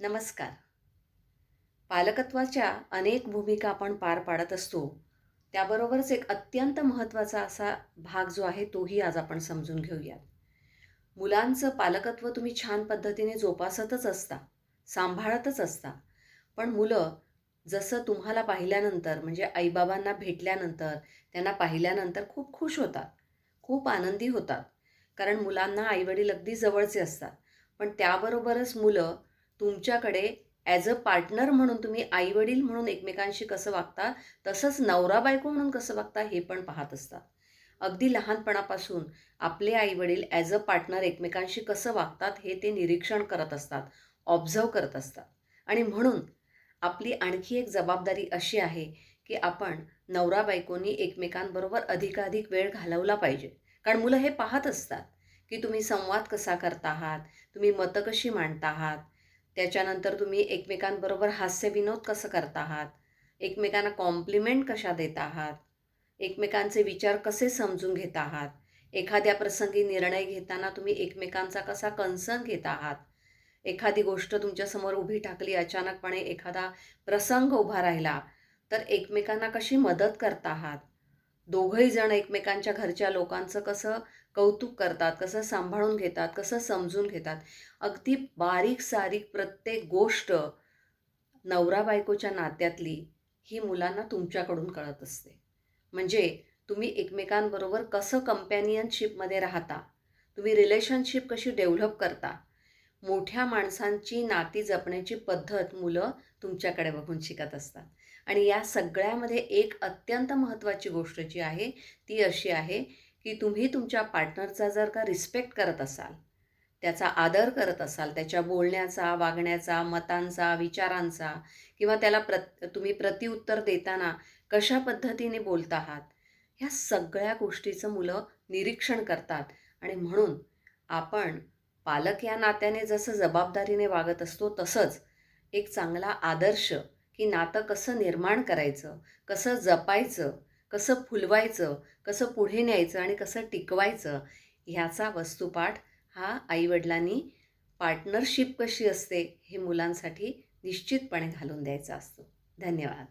नमस्कार. पालकत्वाच्या अनेक भूमिका आपण पार पाडत असतो त्याबरोबरच एक अत्यंत महत्त्वाचा असा भाग जो आहे तोही आज आपण समजून घेऊयात. मुलांचं पालकत्व तुम्ही छान पद्धतीने जोपासतच असता सांभाळतच असता पण मुलं जसं तुम्हाला पाहिल्यानंतर म्हणजे आईबाबांना भेटल्यानंतर त्यांना पाहिल्यानंतर खूप खुश होतात खूप आनंदी होतात. कारण मुलांना आईवडील अगदी जवळचे असतात. पण त्याबरोबरच मुलं तुमच्याकडे ॲज अ पार्टनर म्हणून तुम्ही आईवडील म्हणून एकमेकांशी कसं वागता तसंच नवरा बायको म्हणून कसं वागता हे पण पाहत असतात अगदी लहानपणापासून आपले आईवडील ॲज अ पार्टनर एकमेकांशी कसं वागतात हे ते निरीक्षण करत असतात ऑब्झर्व करत असतात. आणि म्हणून आपली आणखी एक जबाबदारी अशी आहे की आपण नवरा बायकोनी एकमेकांबरोबर अधिकाधिक वेळ घालवला पाहिजे. कारण मुलं हे पाहत असतात की तुम्ही संवाद कसा करता आहात तुम्ही मतं कशी मांडता आहात त्याच्यानंतर तुम्ही एकमेकांबरोबर हास्यविनोद कसं करता आहात? एकमेकांना कॉम्प्लिमेंट कशा देत आहात? एकमेकांचे विचार कसे समजून घेत आहात? एखाद्या प्रसंगी निर्णय घेताना तुम्ही एकमेकांचा कसा कन्सर्न घेत आहात? एखादी गोष्ट तुमच्यासमोर उभी टाकली अचानकपणे एखादा प्रसंग उभा राहिला तर एकमेकांना कशी मदत करता आहात? दोघंही जण एकमेकांच्या घरच्या लोकांचं कसं कौतुक करतात कसं सांभाळून घेतात कसं समजून घेतात. अगदी बारीक सारीक प्रत्येक गोष्ट नवरा बायकोच्या नात्यातली ही मुलांना तुमच्याकडून कळत असते. म्हणजे तुम्ही एकमेकांबरोबर कसं कंपॅनियनशिपमध्ये राहता तुम्ही रिलेशनशिप कशी डेव्हलप करता मोठ्या माणसांची नाती जपण्याची पद्धत मुलं तुमच्याकडे बघून शिकत असतात. आणि या सगळ्यामध्ये एक अत्यंत महत्त्वाची गोष्ट जी आहे ती अशी आहे की तुम्ही तुमच्या पार्टनरचा जर का रिस्पेक्ट करत असाल त्याचा आदर करत असाल त्याच्या बोलण्याचा वागण्याचा मतांचा विचारांचा किंवा त्याला प्रत तुम्ही प्रतिउत्तर देताना कशा पद्धतीने बोलत आहात ह्या सगळ्या गोष्टीचं मुलं निरीक्षण करतात. आणि म्हणून आपण पालक या नात्याने जसं जबाबदारीने वागत असतो तसंच एक चांगला आदर्श की नातं कसं निर्माण करायचं कसं जपायचं कसं फुलवायचं कसं पुढे न्यायचं आणि कसं टिकवायचं ह्याचा वस्तुपाठ हा आईवडिलांनी पार्टनरशिप कशी असते हे मुलांसाठी निश्चितपणे घालून द्यायचा असतो. धन्यवाद.